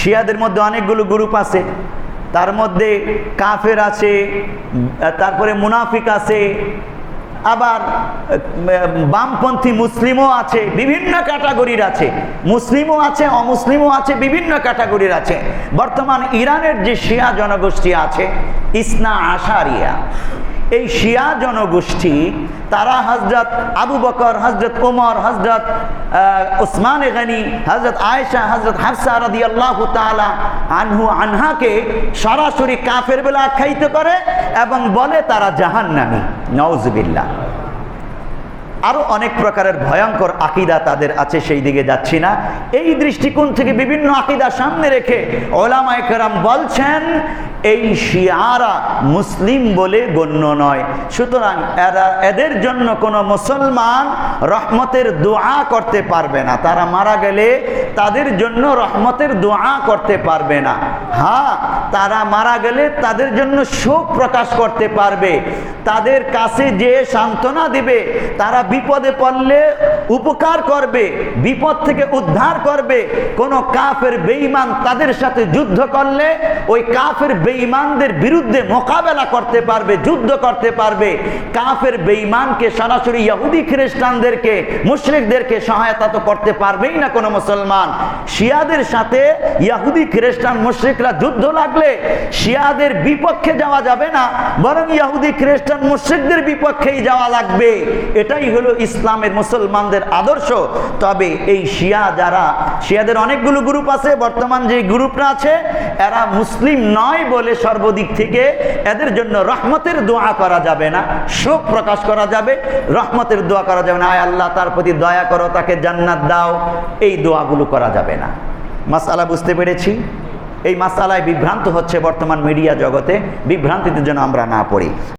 শিয়াদের মধ্যে অনেকগুলো গ্রুপ আছে। তার মধ্যে কাফের আছে, তারপরে মুনাফিক আছে, আবার, বামপন্থী মুসলিমও আছে, বিভিন্ন ক্যাটাগরির আছে। মুসলিমও আছে, অমুসলিমও আছে, বিভিন্ন ক্যাটাগরির আছে। বর্তমান ইরানের যে শিয়া জনগোষ্ঠী আছে, ইসনা আশারিয়া। এই শিয়া জনগোষ্ঠী, তারা হজরত আবু বকর হজরত ওমর হজরত ওসমান গনি হজরত আয়েশা হজরত হাফসা রাদি আল্লাহ তালা আনহু, আনহাকে সরাসরি কাফের বেলা আখ্যায়িত করে এবং বলে তারা জাহান্নামী। নওজবিল্লা আরও অনেক প্রকারের ভয়ঙ্কর আকিদা তাদের আছে, সেই দিকে যাচ্ছি না। এই দৃষ্টিকোণ থেকে বিভিন্ন আকিদা সামনে রেখে ওলামায় কেরাম বলছেন এই শিয়ারা মুসলিম বলে গণ্য নয়। সুতরাং এরা এদের জন্য কোনো মুসলমান রহমতের দোয়া করতে পারবে না। তারা মারা গেলে তাদের জন্য রহমতের দোয়া করতে পারবে না। হ্যাঁ তারা মারা গেলে তাদের জন্য শোক প্রকাশ করতে পারবে। তাদের কাছে যে সান্ত্বনা দিবে, তারা বিপদে পড়লে উপকার করবে, বিপদ থেকে উদ্ধার করবে, কোন কাফের বেঈমান তাদের সাথে যুদ্ধ করলে ওই কাফের বেঈমানদের বিরুদ্ধে মোকাবেলা করতে পারবে, যুদ্ধ করতে পারবে। কাফের বেঈমানকে সরাসরি ইহুদি খ্রিস্টানদেরকে, মুশরিকদেরকে সহায়তা তো করতে পারবেই না কোনো মুসলমান। শিয়াদের সাথে ইহুদি খ্রিস্টান মুশরিকরা যুদ্ধ লাগলে শিয়াদের বিপক্ষে যাওয়া যাবে না, বরং ইহুদি খ্রিস্টান মুশরিকদের বিপক্ষেই যাওয়া লাগবে। এটাই হলো ইসলামের মুসলমানদের আদর্শ, তবে এই শিয়া যারা, শিয়াদের অনেকগুলো গ্রুপ আছে, বর্তমান যে গ্রুপটা আছে, এরা মুসলিম নয় বলে সর্বদিক থেকে এদের জন্য রহমতের দোয়া করা যাবে না, শোক প্রকাশ করা যাবে, রহমতের দোয়া করা যাবে না। আয় আল্লাহ, তার প্রতি দয়া করো, তাকে জান্নাত দাও, এই দোয়াগুলো করা যাবে না। মাসালা বুঝতে পেরেছি? এই মাসালায় বিভ্রান্ত হচ্ছে বর্তমান মিডিয়া জগতে, বিভ্রান্তিতে যেন আমরা না পড়ি।